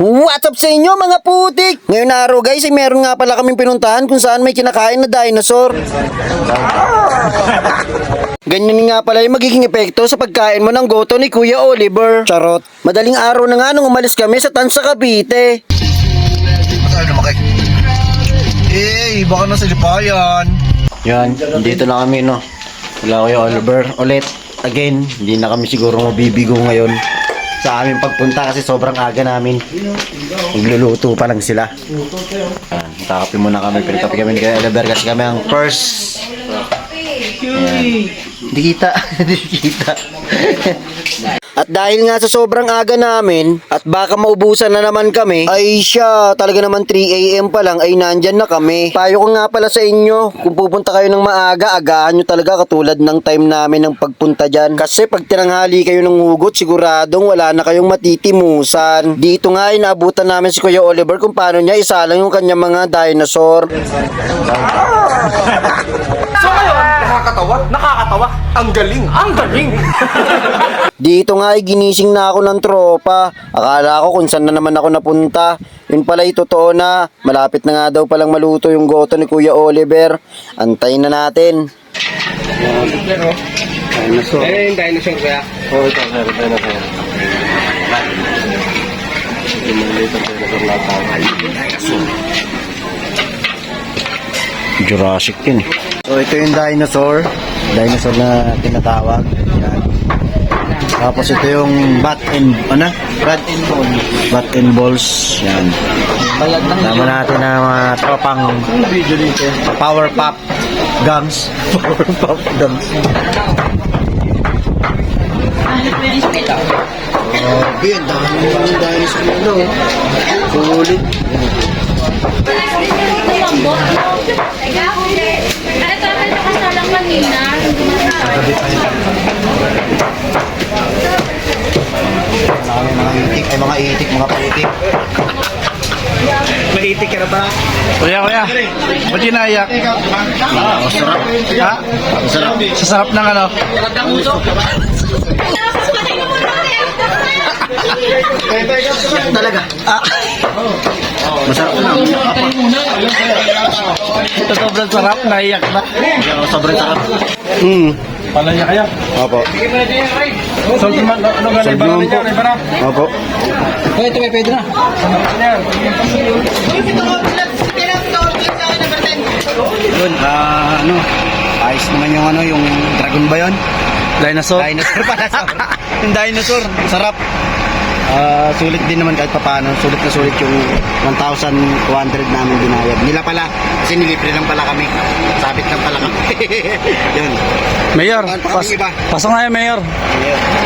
What's up sa inyo mga putik? Ngayon araw guys ay meron nga pala kaming pinuntahan kung saan may kinakain na dinosaur. Ganyan nga pala yung magiging epekto sa pagkain mo ng goto ni Kuya Oliver. Charot. Madaling araw na nga nung umalis kami sa Tansa Cavite. Ano naman kay? Eh, baka nasa lipayan. Yan, dito na kami no. Wala Kuya Oliver ulit. Again, hindi na kami siguro mabibigo ngayon sa aming pagpunta kasi sobrang aga namin. Magluluto pa lang sila. Yan, takapin muna kami. Pinagkapi kami ni Oliver kasi kami ang first. Yan. Hindi kita, hindi kita. At dahil nga sa sobrang aga namin at baka maubusan na naman kami, ay siya talaga naman 3 a.m. pa lang ay nandyan na kami. Payo ko nga pala sa inyo, kung pupunta kayo ng maaga, agahan nyo talaga katulad ng time namin ng pagpunta dyan. Kasi pag tinanghali kayo ng hugot, siguradong wala na kayong matitimusan. Dito nga ay naabutan namin si Kuya Oliver kung paano niya isalang yung kanyang mga dinosaur. So ngayon, nakakatawa, nakakatawa. Ang galing, ang galing. Dito nga ay ginising na ako ng tropa. Akala ko kung saan na naman ako napunta. Yun pala ay totoo na. Malapit na nga daw palang maluto yung goto ni Kuya Oliver. Antayin na natin. Dinosaur. Eh, yung dinosaur kaya. Oh, ito, sir. Dinosaur. Jurassic yun eh. So ito yung dinosaur. Dinosaur na tinatawag. Yan. Tapos ito yung bat and, ano? Bat and balls. Bat and balls. Yan. Tama natin na mga tropang power pop guns. power pop guns. Grabe, ang dami ng dinosaur na ano. Sulit. Ito, ito kanina. Marami mga itik, ay mga itik, mga putik. Maitik ka na ba? Kuya, kuya. Ba't yun naiyak? Masarap. Ha? Masarap. Sa sarap ng ano? Talaga. Ah. Masarap na. Ito sobrang sarap, naiyak na. Sobrang sarap. Hmm. Palaya kaya? Opo. So, ano ano ganun? Sa Ibara niya, po. ibara. Opo. Yun, ah, ano, ayos naman yung ano, yung dragon ba yun? Dinosaur? Dinosaur pala, yung dinosaur, sarap. Ah, sulit din naman kahit papaano. Sulit na sulit yung 1,200 namin binayad. Nila pala, kasi nilibre lang pala kami. Sabit lang pala kami. yun. Mayor, pas pasok na yun, Mayor.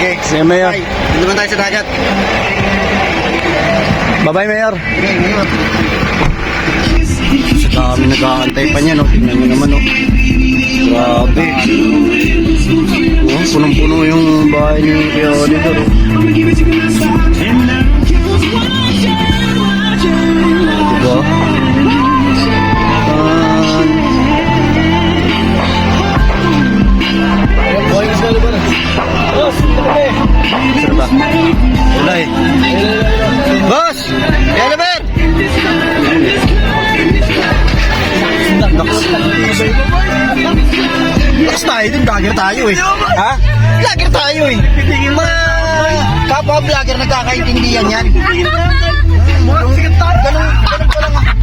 Okay. Sige, Mayor. Bye. Doon naman tayo sa dagat. Bye-bye, Mayor. Okay, ngayon. Sa dami nag-aantay pa niya, no? Tingnan mo naman, no? Grabe. Oh, punong-puno yung bahay ni Oliver, oh. Ulay. Boss! Eleven! Lakas. Tayo din. Vlogger tayo eh. Ha? Vlogger tayo eh. Mga kapwa vlogger nagkakaintindihan yan. Ganun, ganun pa lang.